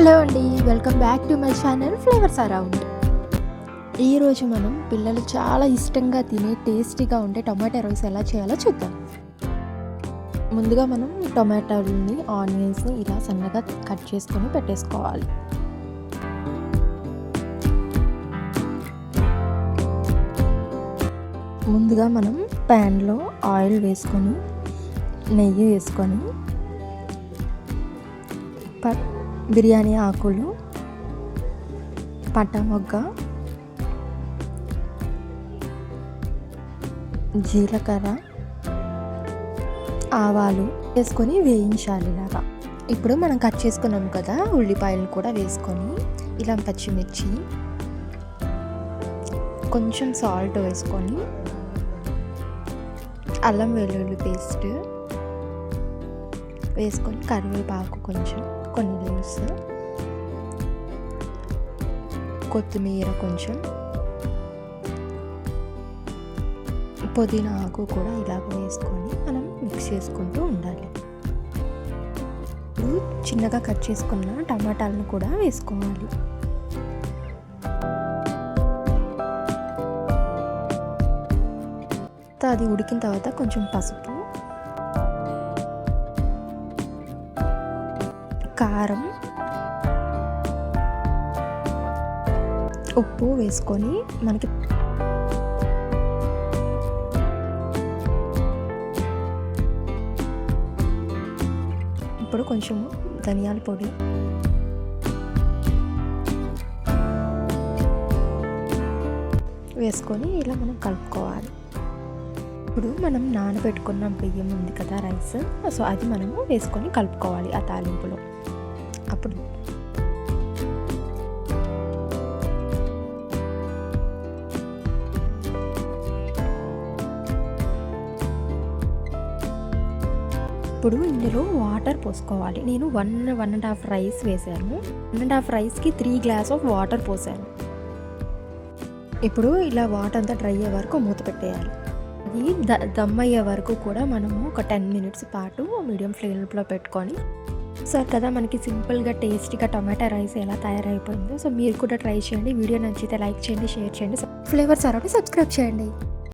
Hello అండి welcome back to my channel flavours around. ఈరోజు మనం పిల్లలు చాలా ఇష్టంగా తినే టేస్టీగా ఉండే టొమాటో రైస్ ఎలా చేయాలో చూద్దాం. ముందుగా మనం టొమాటోలని ఆనియన్స్ని ఇలా సన్నగా కట్ చేసుకొని పెట్టేసుకోవాలి. ముందుగా మనం ప్యాన్లో ఆయిల్ వేసుకొని నెయ్యి వేసుకొని బిర్యానీ ఆకులు పట్ట జీలకర్ర ఆవాలు వేసుకొని వేయించాలి ఇలాగా. ఇప్పుడు మనం కట్ చేసుకున్నాం కదా ఉల్లిపాయలు కూడా వేసుకొని ఇలా పచ్చిమిర్చి కొంచెం సాల్ట్ వేసుకొని అల్లం వెల్లుల్లి పేస్ట్ వేసుకొని కరివేపాకు కొంచెం కొన్ని లీవ్స్ కొత్తిమీర కొంచెం. పుదీనా ఆకు కూడా ఇలాగ వేసుకొని మనం మిక్స్ చేసుకుంటూ ఉండాలి. ఇప్పుడు చిన్నగా కట్ చేసుకున్న టమాటాలను కూడా వేసుకోవాలి. అది ఉడికిన తర్వాత కొంచెం పసుపు కారం ఉప్పు వేసుకొని మనకి ఇప్పుడు కొంచెం ధనియాల పొడి వేసుకొని ఇలా మనం కలుపుకోవాలి. ఇప్పుడు మనం నానబెట్టుకున్న బియ్యం ఉంది కదా రైస్ సో అది మనము వేసుకొని కలుపుకోవాలి ఆ తాలింపులో. అప్పుడు ఇప్పుడు ఇందులో వాటర్ పోసుకోవాలి. నేను one one and half rice వేసాను. వన్ అండ్ హాఫ్ రైస్కి త్రీ గ్లాస్ ఆఫ్ వాటర్ పోసాను. ఇప్పుడు ఇలా వాటర్ అంతా డ్రై అయ్యే వరకు మూత పెట్టేయాలి. అది ద దమ్ అయ్యే వరకు కూడా మనము ఒక టెన్ మినిట్స్ పాటు మీడియం ఫ్లేమ్లో పెట్టుకొని సో కదా మనకి సింపుల్గా టేస్టీగా టొమాటో రైస్ ఎలా తయారైపోయిందో. సో మీరు కూడా ట్రై చేయండి. వీడియో నచ్చితే లైక్ చేయండి షేర్ చేయండి. ఫ్లేవర్స్ అరౌండ్ సబ్స్క్రైబ్ చేయండి.